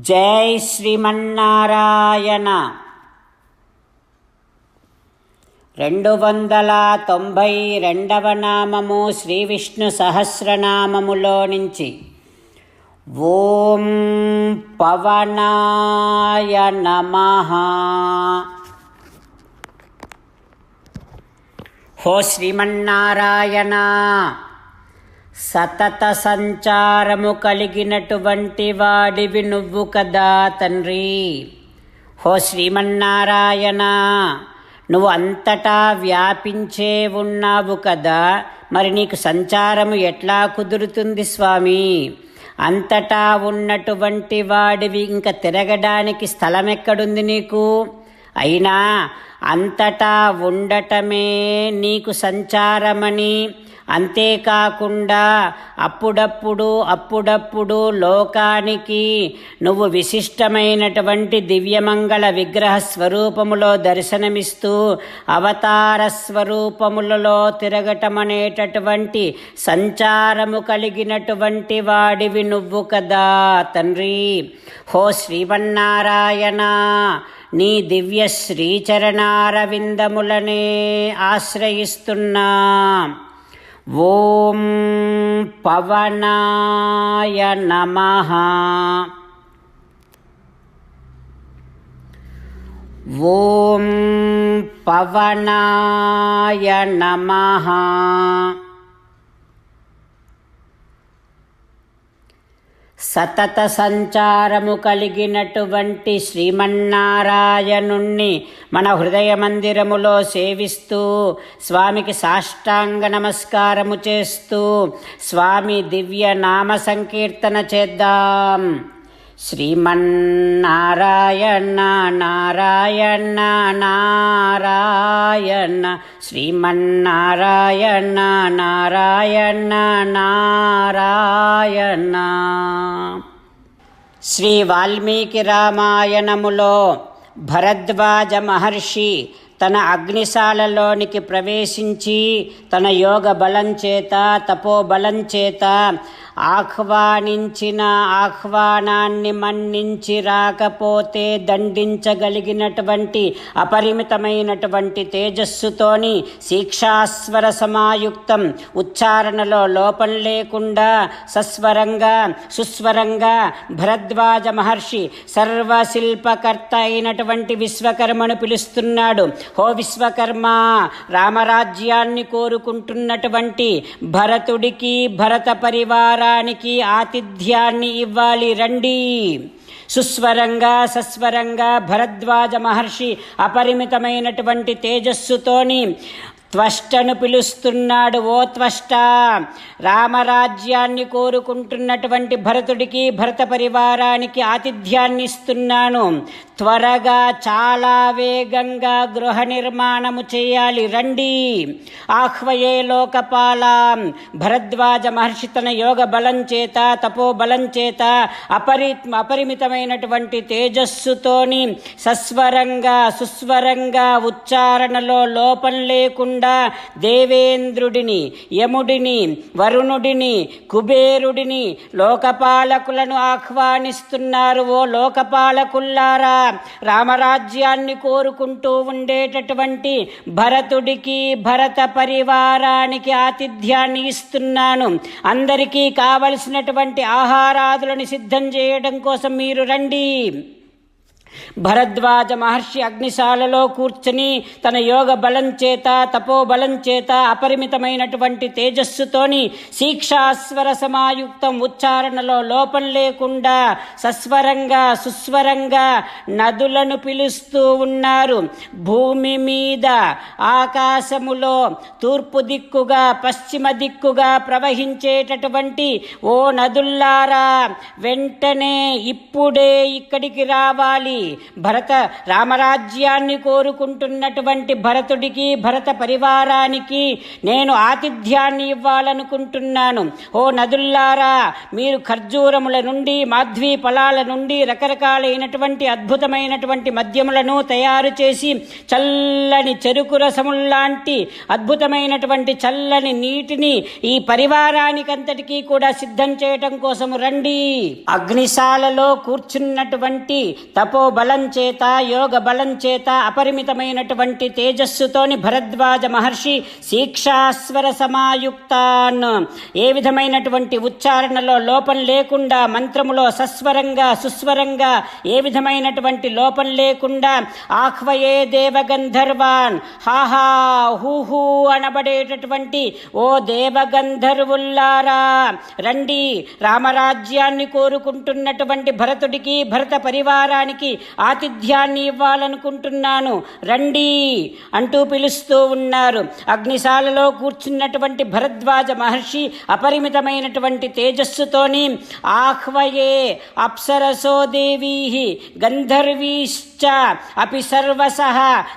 జై శ్రీమన్నారాయణ. రెండు వందల తొంభై రెండవ నామము శ్రీ విష్ణు సహస్రనామములో నుంచి. ఓం పవనాయ నమ. హో శ్రీమన్నారాయణ. సతత సంచారము కలిగినటువంటి వాడివి నువ్వు కదా తండ్రి. హో శ్రీమన్నారాయణ నువ్వు అంతటా వ్యాపించే ఉన్నావు కదా మరి నీకు సంచారము ఎట్లా కుదురుతుంది స్వామి? అంతటా ఉన్నటువంటి వాడివి ఇంకా తిరగడానికి స్థలం ఎక్కడుంది నీకు? అయినా అంతటా ఉండటమే నీకు సంచారమని అంతేకాకుండా అప్పుడప్పుడు అప్పుడప్పుడు లోకానికి నువ్వు విశిష్టమైనటువంటి దివ్యమంగళ విగ్రహ స్వరూపములో దర్శనమిస్తూ అవతార స్వరూపములలో తిరగటం అనేటటువంటి సంచారము కలిగినటువంటి వాడివి నువ్వు కదా తండ్రి. హో శ్రీవన్నారాయణ నీ దివ్య శ్రీచరణారవిందములనే ఆశ్రయిస్తున్నా. ॐ पवनाय नमः। ॐ पवनाय नमः। సతత సంచారము కలిగినటువంటి శ్రీమన్నారాయణుణ్ణి మన హృదయ మందిరములో సేవిస్తూ స్వామికి సాష్టాంగ నమస్కారము చేస్తూ స్వామి దివ్య నామ సంకీర్తన చేద్దాం. श्रीमन्नारायण नारायण नारायण श्रीमन्नारायण नारायण नारायण श्रीवाल्मीकिरामायणमुलो भरद्वाज महर्षि తన అగ్నిశాలలోనికి ప్రవేశించి తన యోగ బలం చేత తపోబలం చేత ఆహ్వానించిన ఆహ్వానాన్ని మన్నించి రాకపోతే దండించగలిగినటువంటి అపరిమితమైనటువంటి తేజస్సుతోని శిక్షాస్వర సమాయుక్తం ఉచ్చారణలో లోపం లేకుండా సస్వరంగా సుస్వరంగా భరద్వాజ మహర్షి సర్వశిల్పకర్త అయినటువంటి విశ్వకర్మను పిలుస్తున్నాడు. హో విశ్వకర్మ రామరాజ్యాన్ని కోరుకుంటున్నటువంటి భరతుడికి భరత పరివారానికి ఆతిథ్యాన్ని ఇవ్వాలి రండి. సుస్వరంగా సస్వరంగా భరద్వాజ మహర్షి అపరిమితమైనటువంటి తేజస్సుతోని త్వష్టను పిలుస్తున్నాడు ఓ త్వష్ట. రామరాజ్యాన్ని కోరుకుంటున్నటువంటి భరతుడికి భరత పరివారానికి ఆతిథ్యాన్ని ఇస్తున్నాను త్వరగా చాలా వేగంగా గృహ నిర్మాణము చేయాలి. రండి. ఆహ్వయే లోకపాల. భరద్వాజ మహర్షి తన యోగ బలం చేత తపో బలం చేత అపరి అపరిమితమైనటువంటి తేజస్సుతోని సస్వరంగా సుస్వరంగా ఉచ్చారణలో లోపం లేకుండా దేవేంద్రుడిని యముడిని వరుణుడిని కుబేరుడిని లోకపాలకులను ఆహ్వానిస్తున్నారు ఓ లోకపాలకుల్లారా. రామరాజ్యాన్ని కోరుకుంటూ ఉండేటటువంటి భరతుడికి భరత పరివారానికి ఆతిథ్యాన్ని ఇస్తున్నాను. అందరికీ కావలసినటువంటి ఆహారాదులను సిద్ధం చేయడం కోసం మీరు రండి. భరద్వాజ మహర్షి అగ్నిశాలలో కూర్చుని తన యోగ బలం చేత తపోబలం చేత అపరిమితమైనటువంటి తేజస్సుతోని శీక్షాస్వర సమాయుక్తం ఉచ్చారణలో లోపం లేకుండా సస్వరంగా సుస్వరంగా నదులను పిలుస్తూ ఉన్నారు. భూమి మీద ఆకాశములో తూర్పు దిక్కుగా పశ్చిమ దిక్కుగా ప్రవహించేటటువంటి ఓ నదుల్లారా వెంటనే ఇప్పుడే ఇక్కడికి రావాలి. భరత రామరాజ్యాన్ని కోరుకుంటున్నటువంటి భరతుడికి భరత పరివారానికి నేను ఆతిథ్యాన్ని ఇవ్వాలనుకుంటున్నాను. ఓ నదుల్లారా మీరు ఖర్జూరముల నుండి మాధ్వీ ఫలాల నుండి రకరకాలైనటువంటి అద్భుతమైనటువంటి మద్యములను తయారు చేసి చల్లని చెరుకు రసముల్లాంటి అద్భుతమైనటువంటి చల్లని నీటిని ఈ పరివారానికంతటికీ కూడా సిద్ధం చేయటం కోసం రండి. అగ్నిశాలలో కూర్చున్నటువంటి తపోబల బలం చేత యోగ బలం చేత అపరిమితమైనటువంటి తేజస్సుతోని భరద్వాజ మహర్షి శిక్షాస్వర సమాయుక్తాన్. ఏ విధమైనటువంటి ఉచ్చారణలో లోపం లేకుండా మంత్రములో సస్వరంగా సుస్వరంగా ఏ విధమైనటువంటి లోపం లేకుండా ఆహ్వయే దేవగంధర్వాన్. హాహా హూహూ అనబడేటటువంటి ఓ దేవగంధర్వుల్లారా. రండి రామరాజ్యాన్ని కోరుకుంటున్నటువంటి భరతుడికి భరత పరివారానికి ఆతిథ్యాన్ని ఇవ్వాలనుకుంటున్నాను. రండి అంటూ పిలుస్తూ ఉన్నారు. అగ్నిశాలలో కూర్చున్నటువంటి భరద్వాజ మహర్షి అపరిమితమైనటువంటి తేజస్సుతోని ఆహ్వయే అప్సరసో దేవీ గంధర్వీశ్చ అపి సర్వస.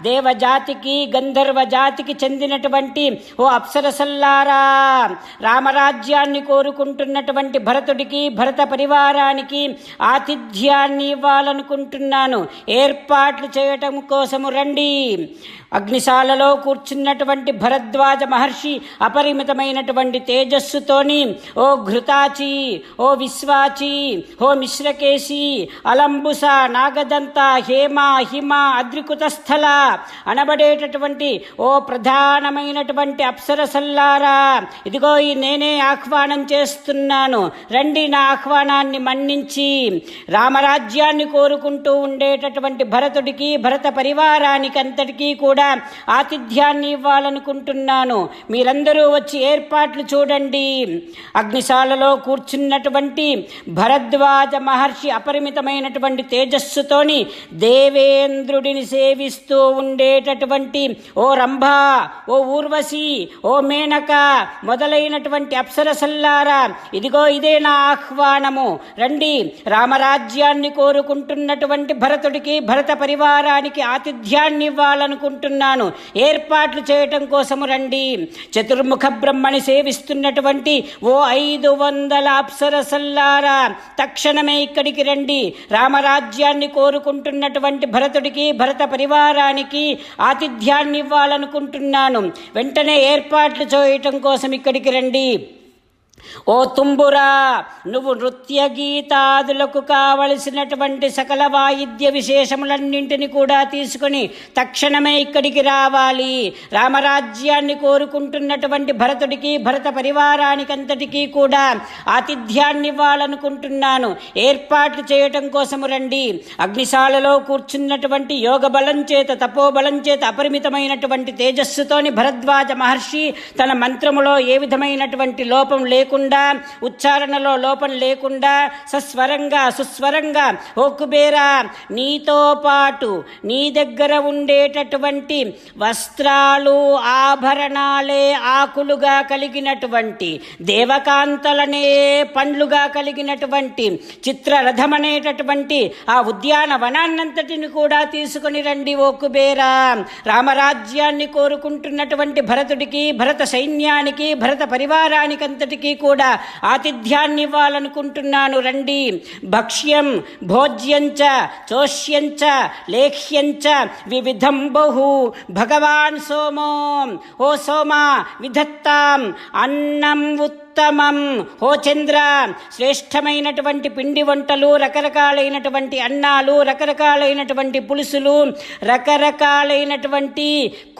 దేవజాతికి గంధర్వ జాతికి చెందినటువంటి ఓ అప్సరసల్లారా రామరాజ్యాన్ని కోరుకుంటున్నటువంటి భరతుడికి భరత పరివారానికి ఆతిథ్యాన్ని ఇవ్వాలనుకుంటున్నాను. ఏర్పాట్లు చేయటం కోసము రండి. అగ్నిశాలలో కూర్చున్నటువంటి భరద్వాజ మహర్షి అపరిమితమైనటువంటి తేజస్సుతోని ఓ ఘృతాచి ఓ విశ్వాచి ఓ మిశ్రకేశి అలంబుస నాగదంత హేమ హిమ అద్రికుతస్థల అనబడేటటువంటి ఓ ప్రధానమైనటువంటి అప్సరసల్లారా ఇదిగో ఈ నేనే ఆహ్వానం చేస్తున్నాను. రండి నా ఆహ్వానాన్ని మన్నించి రామరాజ్యాన్ని కోరుకుంటూ ఉండేటటువంటి భరతుడికి భరత పరివారానికి అంతటికీ కూడా ఆతిథ్యాన్ని ఇవ్వాలనుకుంటున్నాను. మీరందరూ వచ్చి ఏర్పాట్లు చూడండి. అగ్నిశాలలో కూర్చున్నటువంటి భరద్వాజ మహర్షి అపరిమితమైనటువంటి తేజస్సుతోని దేవేంద్రుడిని సేవిస్తూ ఉండేటటువంటి ఓ రంభ ఓ ఊర్వశి ఓ మేనక మొదలైనటువంటి అప్సరసల్లారా ఇదిగో ఇదే నా ఆహ్వానము. రండి రామరాజ్యాన్ని కోరుకుంటున్నటువంటి భరతుడికి భరత పరివారానికి ఆతిథ్యాన్ని ఇవ్వాలనుకుంటున్నాను ఏర్పాట్లు చేయటం కోసము రండి. చతుర్ముఖ బ్రహ్మని సేవిస్తున్నటువంటి ఓ ఐదు వందల అప్సరసల్లారా తక్షణమే ఇక్కడికి రండి. రామరాజ్యాన్ని కోరుకుంటున్నటువంటి భరతుడికి భరత పరివారానికి ఆతిథ్యాన్ని ఇవ్వాలనుకుంటున్నాను వెంటనే ఏర్పాట్లు చేయటం కోసం ఇక్కడికి రండి. ఓ తుంబురా నువ్వు నృత్య గీతాదులకు కావలసినటువంటి సకల వాయిద్య విశేషములన్నింటిని కూడా తీసుకొని తక్షణమే ఇక్కడికి రావాలి. రామరాజ్యాన్ని కోరుకుంటున్నటువంటి భరతుడికి భరత పరివారానికంతటికీ కూడా ఆతిథ్యాన్ని ఇవ్వాలనుకుంటున్నాను ఏర్పాట్లు చేయటం కోసము రండి. అగ్నిశాలలో కూర్చున్నటువంటి యోగ బలం చేత తపోబలం చేత అపరిమితమైనటువంటి తేజస్సుతోని భరద్వాజ మహర్షి తన మంత్రములో ఏ విధమైనటువంటి లోపం లేకుండా ఉచ్చారణలో లోపం లేకుండా సస్వరంగా సుస్వరంగా ఓ కుబేరా నీతో పాటు నీ దగ్గర ఉండేటటువంటి వస్త్రాలు ఆభరణాలే ఆకులుగా కలిగినటువంటి దేవకాంతలనే పండ్లుగా కలిగినటువంటి చిత్రరథమనేటటువంటి ఆ ఉద్యానవనాన్నంతటిని కూడా తీసుకొని రండి ఓ కుబేరా రామరాజ్యాన్ని కోరుకుంటున్నటువంటి భరతుడికి భరత సైన్యానికి భరత పరివారానికంతటికీ కూడా ఆతిథ్యాన్ని ఇవ్వాలనుకుంటున్నాను రండి. భక్ష్యం భోజ్యంచ చోష్యంచ లేఖ్యంచ వివిధం బహు. భగవాన్ సోమో. ఓ సోమ విధత్తాం. అన్నం ఉత్తమం. హో చంద్ర శ్రేష్టమైనటువంటి పిండి వంటలు రకరకాలైనటువంటి అన్నాలు రకరకాలైనటువంటి పులుసులు రకరకాలైనటువంటి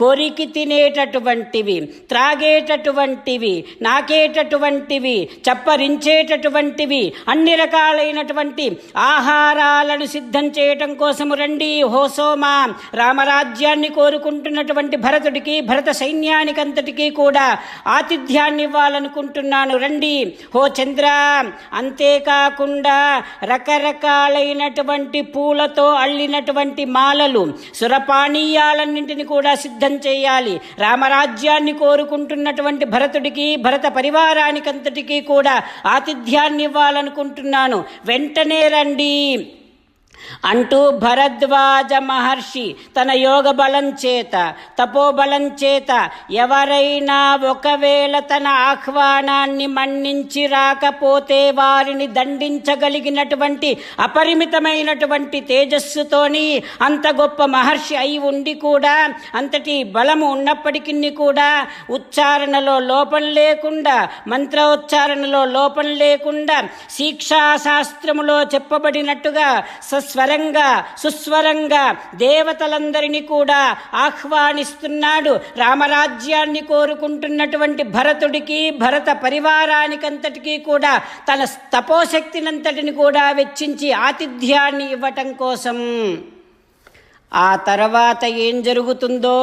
కొరికి తినేటటువంటివి త్రాగేటటువంటివి నాకేటటువంటివి చప్పరించేటటువంటివి అన్ని రకాలైనటువంటి ఆహారాలను సిద్ధం చేయటం కోసము రండి. హోసోమా రామరాజ్యాన్ని కోరుకుంటున్నటువంటి భరతుడికి భరత సైన్యానికంతటికీ కూడా ఆతిథ్యాన్ని ఇవ్వాలనుకుంటున్నాను. రండి. హో చంద్ర అంతేకాకుండా రకరకాలైనటువంటి పూలతో అల్లినటువంటి మాలలు సురపానీయాలన్నింటిని కూడా సిద్ధం చేయాలి. రామరాజ్యాన్ని కోరుకుంటున్నటువంటి భరతుడికి భరత పరివారానికంతటికీ కూడా ఆతిథ్యాన్ని ఇవ్వాలనుకుంటున్నాను. వెంటనే రండి. అంటూ భరద్వాజ మహర్షి తన యోగ బలం చేత తపోబలం చేత ఎవరైనా ఒకవేళ తన ఆహ్వానాన్ని మన్నించి రాకపోతే వారిని దండించగలిగినటువంటి అపరిమితమైనటువంటి తేజస్సుతోని అంత గొప్ప మహర్షి అయి ఉండి కూడా అంతటి బలము ఉన్నప్పటికీ కూడా ఉచ్చారణలో లోపం లేకుండా మంత్రోచ్చారణలో లోపం లేకుండా శిక్షాశాస్త్రములో చెప్పబడినట్టుగా స్వరంగా సుస్వరంగా దేవతలందరినీ కూడా ఆహ్వానిస్తున్నాడు. రామరాజ్యాన్ని కోరుకుంటున్నటువంటి భరతుడికి భరత పరివారానికంతటికీ కూడా తన తపోశక్తినంతటిని కూడా వెచ్చించి ఆతిథ్యాన్ని ఇవ్వటం కోసం. ఆ తర్వాత ఏం జరుగుతుందో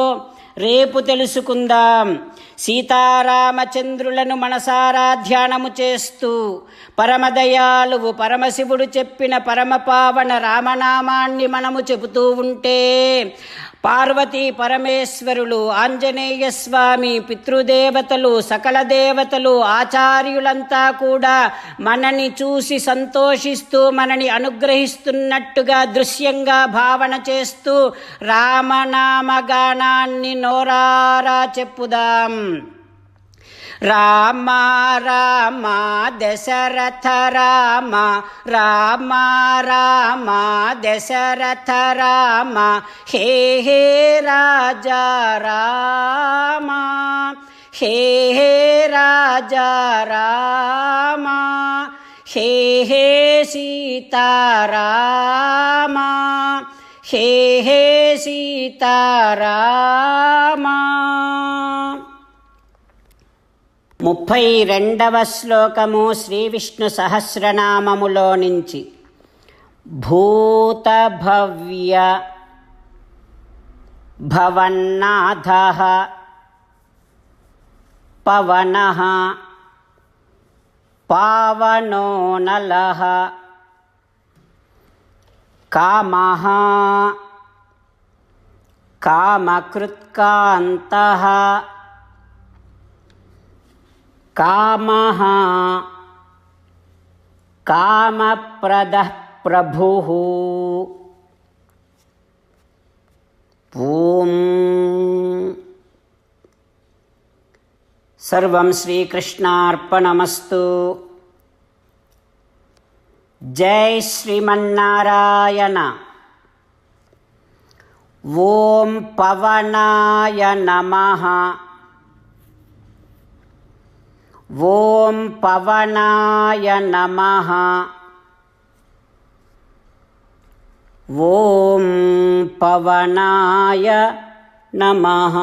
రేపు తెలుసుకుందాం. సీతారామచంద్రులను మనసారా ధ్యానము చేస్తూ పరమదయాలువు పరమశివుడు చెప్పిన పరమపావన రామనామాన్ని మనము చెబుతూ ఉంటే పార్వతీ పరమేశ్వరులు ఆంజనేయ స్వామి పితృదేవతలు సకల దేవతలు ఆచార్యులంతా కూడా మనని చూసి సంతోషిస్తూ మనని అనుగ్రహిస్తున్నట్టుగా దృశ్యంగా భావన చేస్తూ రామనామగానాన్ని నోరారా చెప్పుదాం. రామ రామ దశరథ రామ. రామ రామ దశరథ రామ. హే హే రాజా రామ. హే హే రాజా రామ. హే హే సీతారామ హే హే సీతారామ ముప్పై రెండవ శ్లోకము శ్రీ విష్ణు సహస్రనామములో నుంచి. భూతభవ్య భవన్నాథ పవన పావనోనల కామ కామకృత్కాంత कामः कामप्रदः प्रभुः ॐ सर्वं श्रीकृष्णार्पणमस्तु। जय श्रीमन्नारायण। ॐ पवनाय नमः। ॐ पवनाय नमः। ॐ पवनाय नमः